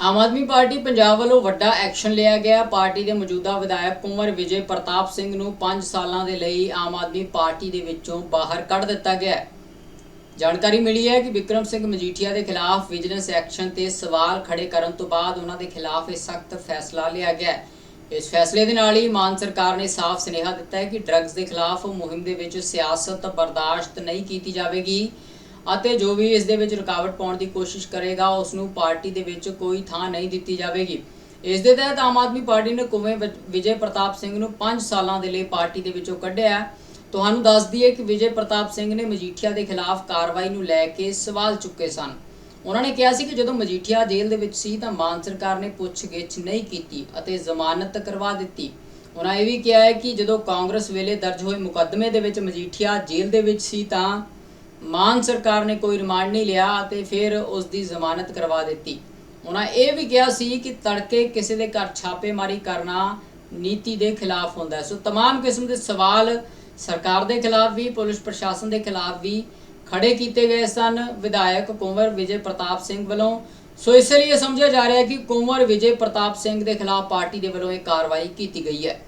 Aam Aadmi party Punjab ਵੱਲੋਂ ਵੱਡਾ action ਲਿਆ ਗਿਆ। ਪਾਰਟੀ ਦੇ ਮੌਜੂਦਾ ਵਿਧਾਇਕ ਕੁੰਵਰ ਵਿਜੇ ਪ੍ਰਤਾਪ ਸਿੰਘ ਨੂੰ 5 ਸਾਲਾਂ ਦੇ ਲਈ ਆਮ ਆਦਮੀ ਪਾਰਟੀ ਦੇ ਵਿੱਚੋਂ ਬਾਹਰ ਕੱਢ ਦਿੱਤਾ ਗਿਆ ਹੈ। ਜਾਣਕਾਰੀ ਮਿਲੀ ਹੈ ਕਿ ਵਿਕਰਮ ਸਿੰਘ ਮਜੀਠੀਆ ਦੇ ਖਿਲਾਫ ਵਿਜੀਲੈਂਸ ਐਕਸ਼ਨ ਤੇ ਸਵਾਲ ਖੜੇ ਕਰਨ ਤੋਂ ਬਾਅਦ ਉਹਨਾਂ ਦੇ ਖਿਲਾਫ ਇਹ ਸਖਤ ਫੈਸਲਾ ਲਿਆ ਗਿਆ ਹੈ। ਇਸ ਫੈਸਲੇ ਦੇ ਨਾਲ ਹੀ ਮਾਨ ਸਰਕਾਰ ਨੇ ਸਾਫ਼ ਸੁਨੇਹਾ ਦਿੱਤਾ ਹੈ ਕਿ ਡਰੱਗਸ ਦੇ ਖਿਲਾਫ ਮੁਹਿੰਮ ਦੇ ਵਿੱਚ ਸਿਆਸਤ ਬਰਦਾਸ਼ਤ ਨਹੀਂ ਕੀਤੀ ਜਾਵੇਗੀ। ਅਤੇ ਜੋ ਵੀ ਇਸ ਦੇ ਵਿੱਚ ਰੁਕਾਵਟ ਪਾਉਣ ਦੀ ਕੋਸ਼ਿਸ਼ ਕਰੇਗਾ ਉਸ ਨੂੰ ਪਾਰਟੀ ਦੇ ਵਿੱਚ ਕੋਈ ਥਾਂ ਨਹੀਂ ਦਿੱਤੀ ਜਾਵੇਗੀ। ਇਸ ਦੇ ਤਹਿਤ ਆਮ ਆਦਮੀ ਪਾਰਟੀ ਨੇ ਕੁਵੇਂ ਵਿ- ਵਿਜੇ ਪ੍ਰਤਾਪ ਸਿੰਘ ਨੂੰ 5 ਸਾਲਾਂ ਦੇ ਲਈ ਪਾਰਟੀ ਦੇ ਵਿੱਚੋਂ ਕੱਢਿਆ ਤੁਹਾਨੂੰ ਦੱਸ ਦਈਏ ਕਿ ਵਿਜੇ ਪ੍ਰਤਾਪ ਸਿੰਘ ਨੇ ਮਜੀਠੀਆ ਦੇ ਖਿਲਾਫ ਕਾਰਵਾਈ ਨੂੰ ਲੈ ਕੇ ਸਵਾਲ ਚੁੱਕੇ ਸਨ। ਉਹਨਾਂ ਨੇ ਕਿਹਾ ਸੀ ਕਿ ਜਦੋਂ ਮਜੀਠੀਆ ਜੇਲ੍ਹ ਦੇ ਵਿੱਚ ਸੀ ਤਾਂ ਮਾਨ ਸਰਕਾਰ ਨੇ ਪੁੱਛਗਿੱਛ ਨਹੀਂ ਕੀਤੀ ਅਤੇ ਜ਼ਮਾਨਤ ਕਰਵਾ ਦਿੱਤੀ। ਉਹਨਾਂ ਇਹ ਵੀ ਕਿਹਾ ਹੈ ਕਿ ਜਦੋਂ ਕਾਂਗਰਸ ਵੇਲੇ ਦਰਜ ਹੋਏ ਮੁਕੱਦਮੇ ਦੇ ਵਿੱਚ ਮਜੀਠੀਆ ਜੇਲ੍ਹ ਦੇ ਵਿੱਚ ਸੀ ਤਾਂ ਮਾਨ ਸਰਕਾਰ ਨੇ ਕੋਈ ਰਿਮਾਂਡ ਨਹੀਂ ਲਿਆ ਅਤੇ ਫਿਰ ਉਸ ਦੀ ਜ਼ਮਾਨਤ ਕਰਵਾ ਦਿੱਤੀ ਉਹਨਾਂ ਇਹ ਵੀ ਕਿਹਾ ਸੀ ਕਿ ਤੜਕੇ ਕਿਸੇ ਦੇ ਘਰ ਛਾਪੇਮਾਰੀ ਕਰਨਾ ਨੀਤੀ ਦੇ ਖਿਲਾਫ ਹੁੰਦਾ ਹੈ ਸੋ तमाम ਕਿਸਮ ਦੇ ਸਵਾਲ ਸਰਕਾਰ ਦੇ ਖਿਲਾਫ ਵੀ ਪੁਲਿਸ ਪ੍ਰਸ਼ਾਸਨ ਦੇ ਖਿਲਾਫ ਵੀ ਖੜੇ ਕੀਤੇ ਗਏ ਸਨ ਵਿਧਾਇਕ ਕੁੰਵਰ ਵਿਜੇ ਪ੍ਰਤਾਪ ਸਿੰਘ ਵੱਲੋਂ ਸੋ ਇਸ ਲਈ ਇਹ ਸਮਝਿਆ ਜਾ ਰਿਹਾ ਹੈ ਕਿ ਕੁੰਵਰ ਵਿਜੇ ਪ੍ਰਤਾਪ ਸਿੰਘ ਦੇ ਖਿਲਾਫ ਪਾਰਟੀ ਦੇ ਵੱਲੋਂ ਇਹ ਕਾਰਵਾਈ ਕੀਤੀ ਗਈ ਹੈ